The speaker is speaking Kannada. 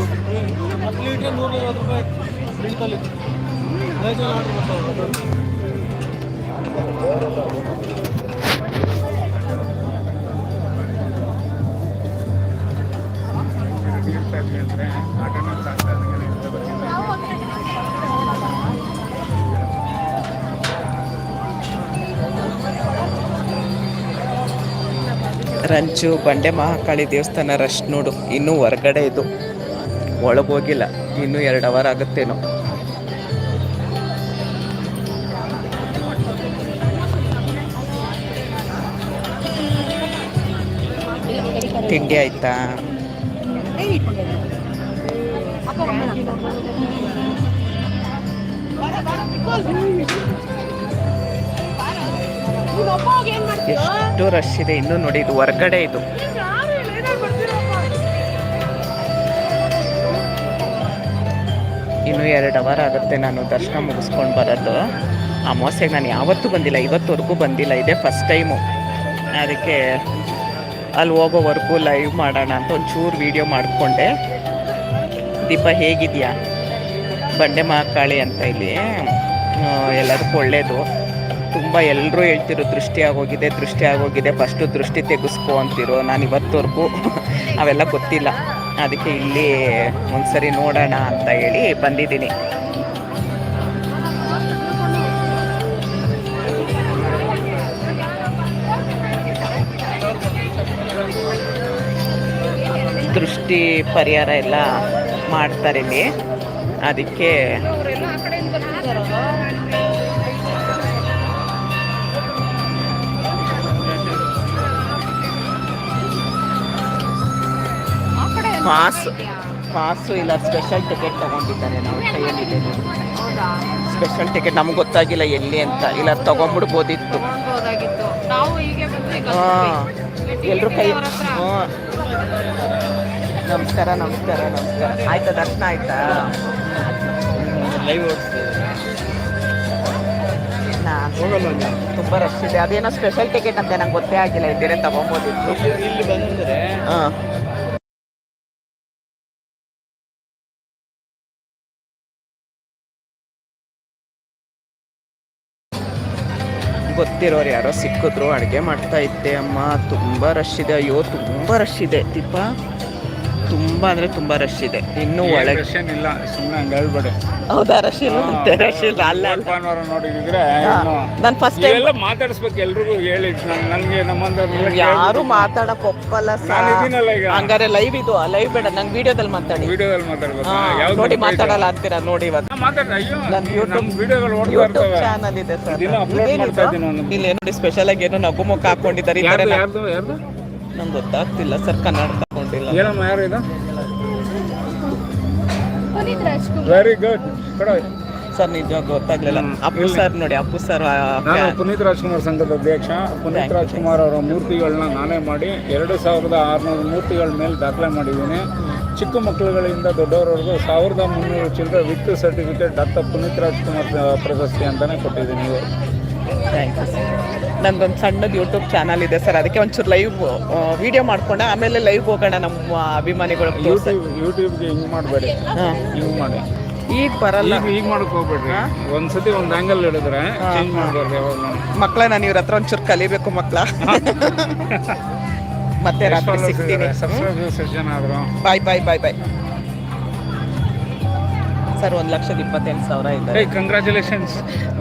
ಹತ್ತು ಲೀಟ್ರ್ ನೂರ ಐವತ್ತು ರೂಪಾಯಿ ಮಿಂಟಲ್ಲಿ ರೈತರು ಆರ್ಡ್ರ್ ಮಾಡ್ತಾರೆ ರಂಚು ಬಂಡೆ ಮಹಾಕಾಳಿ ದೇವಸ್ಥಾನ ರಶ್ ನೋಡು, ಇನ್ನೂ ಹೊರಗಡೆ ಇದು. ಒಳಗೋಗಿಲ್ಲ ಇನ್ನೂ ಎರಡು ಅವರ್ ಆಗುತ್ತೇನೋ. ತಿಂಡಿ ಆಯ್ತಾ? ಎಷ್ಟು ರಶ್ ಇದೆ. ಇನ್ನೂ ನೋಡಿ, ಇದು ಹೊರ್ಗಡೆ ಇದು. ಇನ್ನು ಎರಡು ಅವರ್ ಆಗುತ್ತೆ ನಾನು ದರ್ಶನ ಮುಗಿಸ್ಕೊಂಡು ಬರೋದು. ಅಮಾವಾಸ್ಯೆಗೆ ನಾನು ಯಾವತ್ತೂ ಬಂದಿಲ್ಲ, ಇವತ್ತುವರೆಗೂ ಬಂದಿಲ್ಲ, ಇದೇ ಫಸ್ಟ್ ಟೈಮು ಅದಕ್ಕೆ ಅಲ್ಲಿ ಹೋಗೋವರೆಗೂ ಲೈವ್ ಮಾಡೋಣ ಅಂತ ಒಂಚೂರು ವೀಡಿಯೋ ಮಾಡಿಕೊಂಡೆ. ದೀಪ ಹೇಗಿದೆಯಾ? ಬಂಡೆ ಮಹಾಕಾಳಿ ಅಂತ ಇಲ್ಲಿ ಎಲ್ಲರಿಗೂ ಒಳ್ಳೆಯದು ತುಂಬ ಎಲ್ಲರೂ ಹೇಳ್ತಿರೋ ದೃಷ್ಟಿ ಆಗೋಗಿದೆ ದೃಷ್ಟಿ ಆಗೋಗಿದೆ. ಫಸ್ಟು ದೃಷ್ಟಿ ತೆಗೆಸ್ಕೊ ಅಂತಿರೋ, ನಾನು ಇವತ್ತುವರೆಗೂ ಅವೆಲ್ಲ ಗೊತ್ತಿಲ್ಲ. ಅದಕ್ಕೆ ಇಲ್ಲಿ ಒಂದ್ಸರಿ ನೋಡೋಣ ಅಂತ ಹೇಳಿ ಬಂದಿದ್ದೀನಿ. ದೃಷ್ಟಿ ಪರಿಹಾರ ಎಲ್ಲ ಮಾಡ್ತಾರೆ ಇಲ್ಲಿ. ಅದಕ್ಕೆ ಪಾಸ್ ಪಾಸು ಇಲ್ಲ ಸ್ಪೆಷಲ್ ಟಿಕೆಟ್ ತಗೊಂಡಿದ್ದಾರೆ ನಾವು ಕೈಯಲ್ಲಿದೆ ಸ್ಪೆಷಲ್ ಟಿಕೆಟ್ ನಮ್ಗೆ ಗೊತ್ತಾಗಿಲ್ಲ ಎಲ್ಲಿ ಅಂತ ಇಲ್ಲ ತೊಗೊಂಡ್ಬಿಡ್ಬೋದಿತ್ತು ಹೋಗ್ಬೋದಾಗಿತ್ತು ನಾವು ಈಗ ಹಾಂ ಎಲ್ಲರೂ ಕೈ ಹ್ಞೂ ನಮಸ್ಕಾರ ನಮಸ್ಕಾರ ನಮಸ್ಕಾರ. ಆಯ್ತಾ ದರ್ಶನ ಆಯ್ತಾ? ಲೈವ್ ತುಂಬ ರಶ್ ಇದೆ. ಅದೇನೋ ಸ್ಪೆಷಲ್ ಟಿಕೆಟ್ ಅಂತ ನಂಗೆ ಗೊತ್ತೇ ಆಗಿಲ್ಲ ಇದ್ದೇನೆ ತಗೊಂಬೋದಿತ್ತು. ಇಲ್ಲಿ ಬಂದ್ರೆ ಹಾಂ. ಗೊತ್ತಿರೋರು ಯಾರೋ ಸಿಕ್ಕಿದ್ರು ಅಡುಗೆ ಮಾಡ್ತಾ ಇದ್ದೆ, ಅಮ್ಮ. ತುಂಬ ರಶ್ ಇದೆ. ಅಯ್ಯೋ, ತುಂಬ ರಶ್ ಇದೆ. ದೀಪ ತುಂಬ ಅಂದರೆ ತುಂಬ ರಶ್ ಇದೆ. ಇನ್ನೂ ಒಳಗೆ ಇಲ್ಲ ಸುಮ್ಮನೆ ಹೇಳ್ಬೇಡಿ. ಹೌದಾ ರಶ್ ಇಲ್ಲ? ರಶ್ ಇಲ್ಲ ಅಲ್ಲ ಅಲ್ಲ. ಭಾನುವಾರ ನೋಡಿದ್ರೆ ನಾನು ಫಸ್ಟ್ ಟೈಮ್ ಎಲ್ಲ ಮಾತಾಡಿಸ್ಬೇಕು ಎಲ್ರಿಗೂ ಹೇಳಿ. ನನಗೆ ನಮ್ಮಂದ್ರೆ ಯಾರು ಮಾತಾಡಕ್ ಒಪ್ಪಲ್ಲ ಸರ್ ಹಂಗಾರೆ ಲೈವ್ ಇದು ಲೈವ್ ಬೇಡ ನಂಗೆ ವಿಡಿಯೋದಲ್ಲಿ ಮಾತಾಡಿ. ವಿಡಿಯೋದಲ್ಲಿ ಮಾತಾಡ್ಬೇಕು. ನೋಡಿ? ಮಾತಾಡಲ್ಲ ಅಂತೀರಾ? ನೋಡಿ ಇವತ್ತು. ನನ್ನ ಯೂಟ್ಯೂಬ್ ವಿಡಿಯೋಗಳು ಯೂಟ್ಯೂಬ್ ಚಾನಲ್ ಇದೆ ಸರ್. ಇಲ್ಲಿ ನೋಡಿ ಸ್ಪೆಷಲ್ ಆಗಿ ಏನೋ ನಗು ಮುಖ ಹಾಕೊಂಡಿದ್ದಾರೆ ನಂಗೆ ಗೊತ್ತಾಗ್ತಿಲ್ಲ ಸರ್ ಕನ್ನಡ ಏನಮ್ಮ ಯಾರು ಇದು? ಪುನೀತ್ ರಾಜ್ಕುಮಾರ್. ವೆರಿ ಗುಡ್ ಕೊಡ ಸರ್ ನಿಜ ಗೊತ್ತಾಗ್ಲಿಲ್ಲ. ಅಪ್ಪು ಸರ್ ನೋಡಿ ಅಪ್ಪು ಸರ್ ನಾನು ಪುನೀತ್ ರಾಜ್ಕುಮಾರ್ ಸಂಘದ ಅಧ್ಯಕ್ಷ. ಪುನೀತ್ ರಾಜ್ಕುಮಾರ್ ಅವರ ಮೂರ್ತಿಗಳನ್ನ ನಾನೇ ಮಾಡಿ ಎರಡು ಸಾವಿರದ ಆರುನೂರು ಮೂರ್ತಿಗಳ ಮೇಲೆ ದಾಖಲೆ ಮಾಡಿದ್ದೀನಿ. ಚಿಕ್ಕ ಮಕ್ಕಳುಗಳಿಂದ ದೊಡ್ಡವರವರೆಗೂ ಸಾವಿರದ ಮುನ್ನೂರು ಚಿಲ್ಲರೆ with certificate doctor Puneeth Rajkumar ಪ್ರಶಸ್ತಿ ಅಂತಲೇ ಕೊಟ್ಟಿದ್ದೀನಿ. ಇವರು ಥ್ಯಾಂಕ್ ಯು ನಂದೊಂದು ಸಣ್ಣದು ಯೂಟ್ಯೂಬ್ ಚಾನಲ್ ಇದೆ ಸರ್. ಅದಕ್ಕೆ ಒಂಚೂರು ಲೈವ್ ವಿಡಿಯೋ ಮಾಡ್ಕೊಂಡೆ. ಆಮೇಲೆ ಲೈವ್ ಹೋಗೋಣ ನಮ್ಮ ಅಭಿಮಾನಿಗಳು ಯೂಟ್ಯೂಬ್ ಯೂಟ್ಯೂಬ್ಗೆ ಹಿಂಗೆ ಮಾಡಬೇಡಿ. ಹಿಂಗೆ ಮಾಡಿ. ಈಗ ಬರಲ್ಲ. ಈಗ ಮಾಡಕ್ ಹೋಗ್ಬೇಡ್ರಿ. ಒಂದ್ಸತಿ ಒಂದು ಆಂಗಲ್ ಹಿಡಿದ್ರೆ ಚೇಂಜ್ ಮಾಡ್ಬಾರ್ದು ಯಾವಾಗ ಮಕ್ಕಳ ನಾನು ಇವ್ರ ಹತ್ರ ಒಂಚೂರು ಕಲಿಬೇಕು ಮಕ್ಕಳ ಮತ್ತೆ ರಾತ್ರಿ ಸಿಗ್ತೀನಿ. ಸಬ್ಸ್ಕ್ರೈಬರ್ಸ್ ಜನ ಆದ್ರು. ಬಾಯ್ ಬಾಯ್ ಬಾಯ್ ಬಾಯ್ ಸರ್ ಒಂದು ಲಕ್ಷದ ಇಪ್ಪತ್ತೆಂಟು ಸಾವಿರ ಇದೆ ಕಂಗ್ರ್ಯಾಚುಲೇಷನ್ಸ್